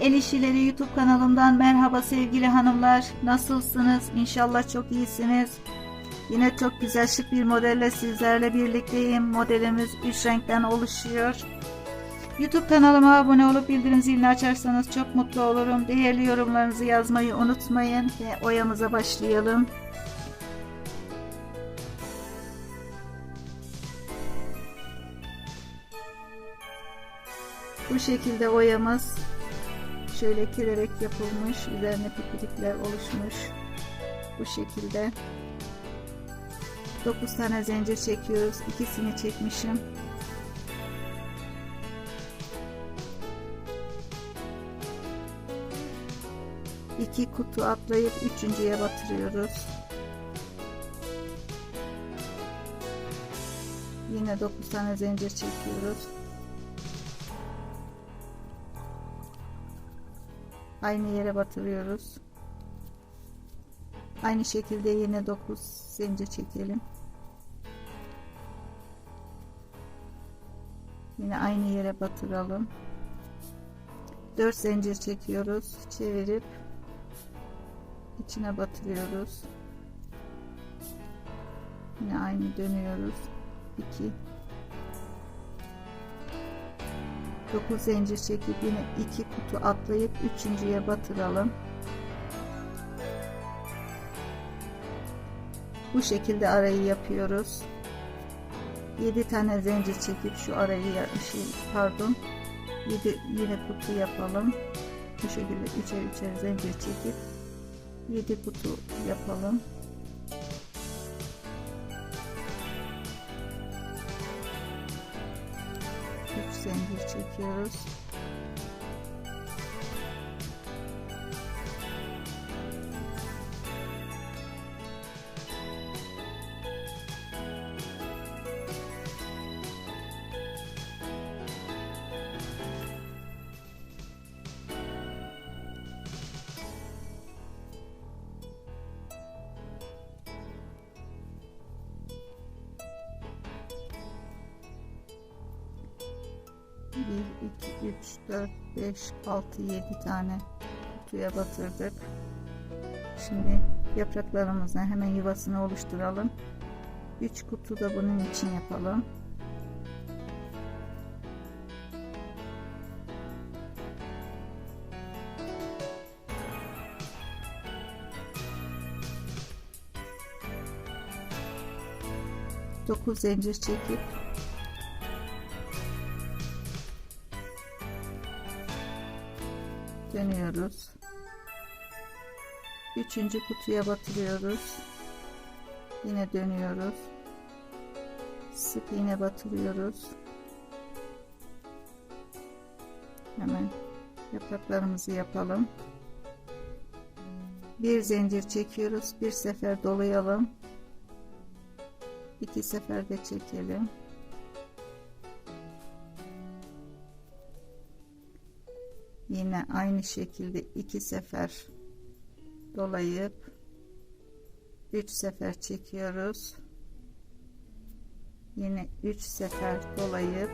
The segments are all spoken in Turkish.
El İşileri YouTube kanalımdan merhaba sevgili hanımlar. Nasılsınız? İnşallah çok iyisiniz. Yine çok güzel şık bir modelle sizlerle birlikteyim. Modelimiz 3 renkten oluşuyor. YouTube kanalıma abone olup bildirim zilini açarsanız çok mutlu olurum. Değerli yorumlarınızı yazmayı unutmayın ve oyamıza başlayalım. Bu şekilde oyamız şöyle kererek yapılmış. Üzerine pipirikler oluşmuş. Bu şekilde 9 tane zincir çekiyoruz. İkisini çekmişim. İki kutu atlayıp üçüncüye batırıyoruz. Yine 9 tane zincir çekiyoruz. Aynı yere batırıyoruz. Aynı şekilde yine 9 zincir çekelim. Yine aynı yere batıralım. 4 zincir çekiyoruz. Çevirip içine batırıyoruz. Yine aynı dönüyoruz. 2 9 zincir çekip yine 2 kutu atlayıp üçüncüye batıralım. Bu şekilde arayı yapıyoruz. 7 tane zincir çekip şu arayı şey, pardon 7 yine kutu yapalım. Bu şekilde üçer üçer zincir çekip 7 kutu yapalım. Çekiyoruz. Bir, iki, üç, dört, beş, altı, yedi tane kutuya batırdık. Şimdi yapraklarımızın hemen yuvasını oluşturalım. 3 kutu da bunun için yapalım. Dokuz zincir çekip dönüyoruz. Üçüncü kutuya batırıyoruz. Yine dönüyoruz. Sık iğne batırıyoruz. Hemen yapraklarımızı yapalım. Bir zincir çekiyoruz. Bir sefer dolayalım. İki sefer de çekelim. Yine aynı şekilde iki sefer dolayıp 3 sefer çekiyoruz. Yine 3 sefer dolayıp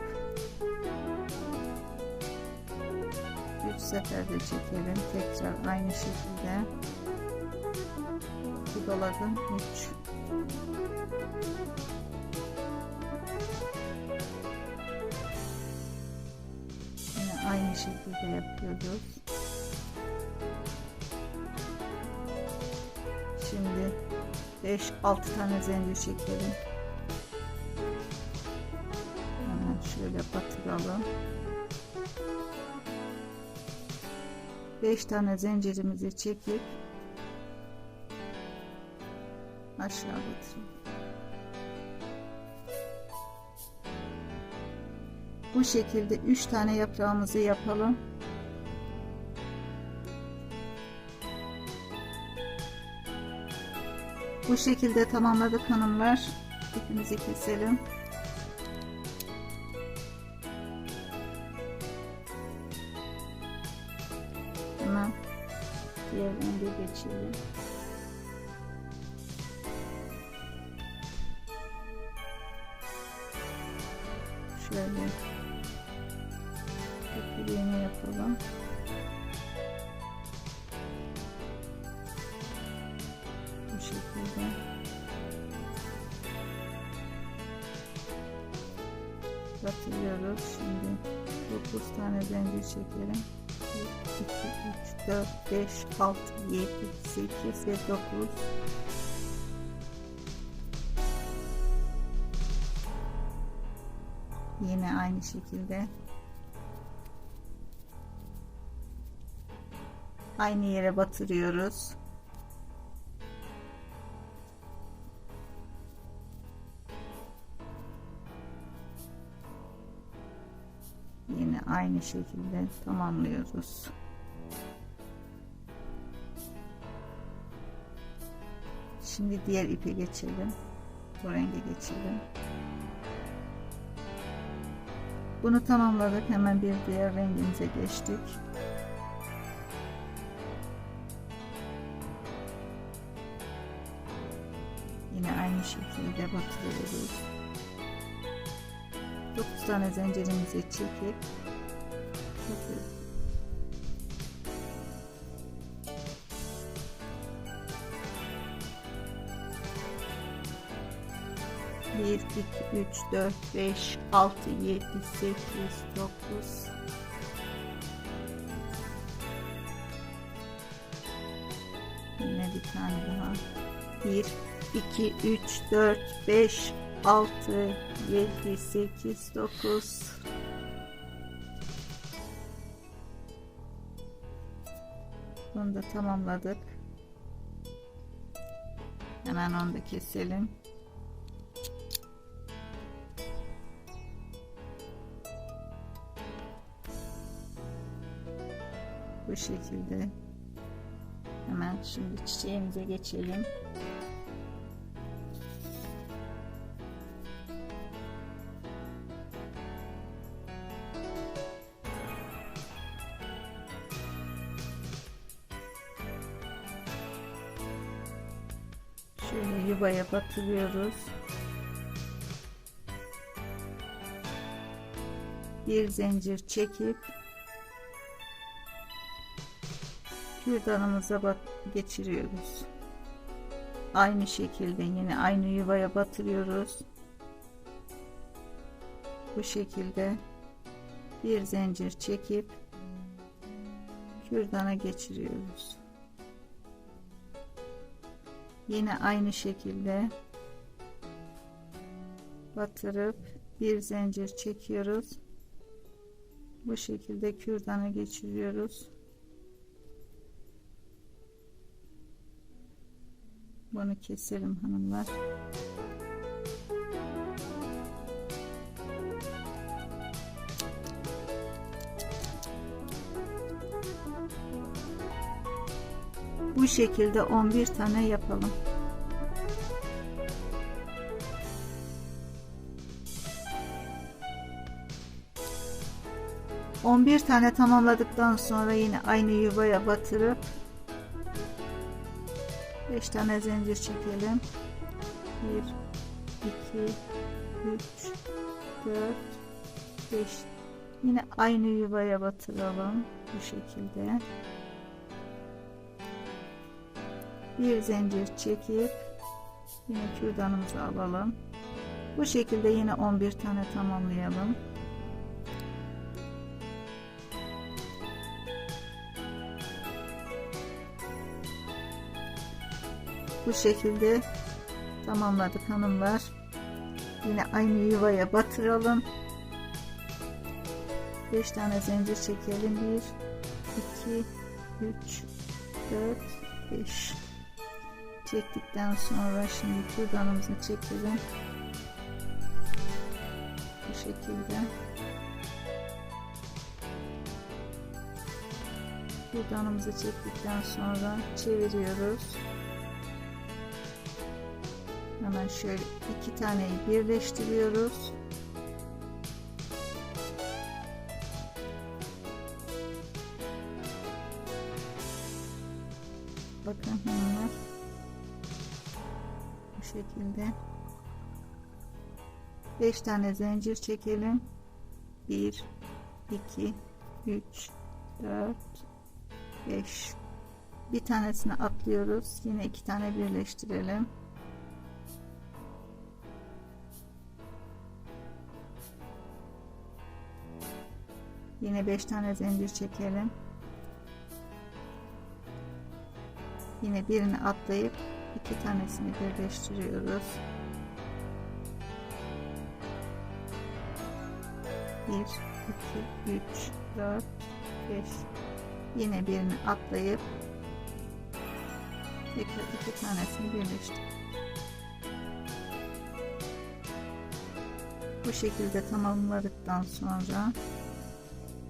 3 sefer de çekelim. Tekrar aynı şekilde bu doladım 3 aynı şekilde yapıyoruz. Şimdi 5-6 tane zincir çekelim. Hemen şöyle batıralım. 5 tane zincirimizi çekip aşağı batıralım. Bu şekilde 3 tane yaprağımızı yapalım. Bu şekilde tamamladık hanımlar. İpimizi keselim. Hemen diğer renge geçelim. düğme yapalım. Bu şekilde. Batırıyoruz. Şimdi 9 tane zincir çekelim. 2, 3, 4, 5, 6, 7, 8 ve 9. Yine aynı şekilde aynı yere batırıyoruz. Yine aynı şekilde tamamlıyoruz. Şimdi diğer ipe geçelim. Bu renge geçelim. Bunu tamamladık. Hemen bir diğer rengimize geçtik. Şekilde batırıyoruz. 9 tane zincirimizi çekip batıyoruz. Bir, iki, üç, dört, beş, altı, yedi, sekiz, dokuz. Yine bir tane daha. Bir, iki, üç, dört, beş, altı, yedi, sekiz, dokuz. Bunu da tamamladık. Hemen onu da keselim. Bu şekilde. Hemen şimdi çiçeğimize geçelim. Şöyle yuvaya batırıyoruz. Bir zincir çekip kürdanımıza geçiriyoruz. Aynı şekilde yine aynı yuvaya batırıyoruz. Bu şekilde bir zincir çekip kürdana geçiriyoruz. Yine aynı şekilde batırıp bir zincir çekiyoruz. Bu şekilde kürdana geçiriyoruz. Bunu keselim hanımlar. Bu şekilde 11 tane yapalım. On bir tane tamamladıktan sonra yine aynı yuvaya batırıp 5 tane zincir çekelim. 1 2 3 4 5 Yine aynı yuvaya batıralım bu şekilde. Bir zincir çekip yine kürdanımızı alalım. Bu şekilde yine 11 tane tamamlayalım. bu şekilde tamamladık hanımlar yine aynı yuvaya batıralım 5 tane zincir çekelim 1 2 3 4 5 çektikten sonra şimdi kürdanımızı çekelim. Bu şekilde. Kürdanımızı çektikten sonra çeviriyoruz. Hemen şöyle iki taneyi birleştiriyoruz. Bakın bunlar bu şekilde 5 tane zincir çekelim 1 2 3 4 5 Bir tanesini atlıyoruz. Yine iki tane birleştirelim. Yine 5 tane zincir çekelim. Yine birini atlayıp iki tanesini birleştiriyoruz. Bir, iki, üç, dört, beş. Yine birini atlayıp tekrar iki tanesini birleştir. Bu şekilde tamamladıktan sonra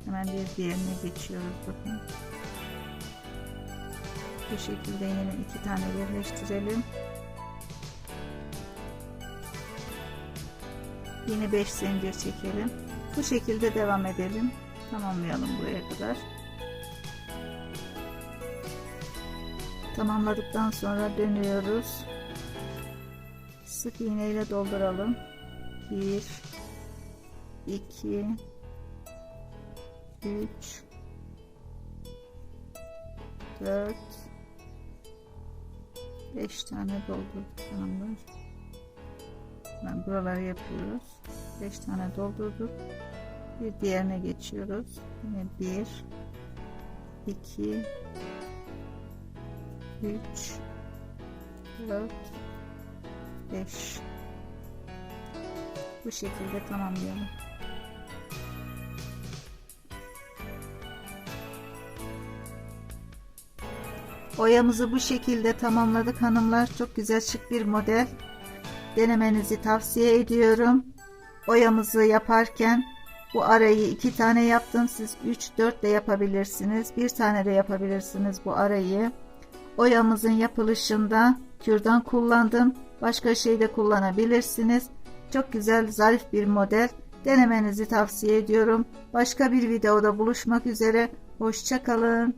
hemen bir diğerine geçiyoruz bakın. Bu şekilde yine iki tane birleştirelim. Yine 5 zincir çekelim. Bu şekilde devam edelim. Tamamlayalım buraya kadar. Tamamladıktan sonra dönüyoruz. Sık iğne ile dolduralım. 1 2 3 4 5 tane doldurduk hanımlar. Ben buraları yapıyoruz. 5 tane doldurduk. Bir diğerine geçiyoruz. Yine 1 2 3 4 5 Bu şekilde tamamlayalım. Oyamızı bu şekilde tamamladık hanımlar. Çok güzel şık bir model. Denemenizi tavsiye ediyorum. Oyamızı yaparken bu arayı iki tane yaptım. Siz 3 4 de yapabilirsiniz. Bir tane de yapabilirsiniz bu arayı. Oyamızın yapılışında kürdan kullandım. Başka şey de kullanabilirsiniz. Çok güzel zarif bir model. Denemenizi tavsiye ediyorum. Başka bir videoda buluşmak üzere. Hoşçakalın.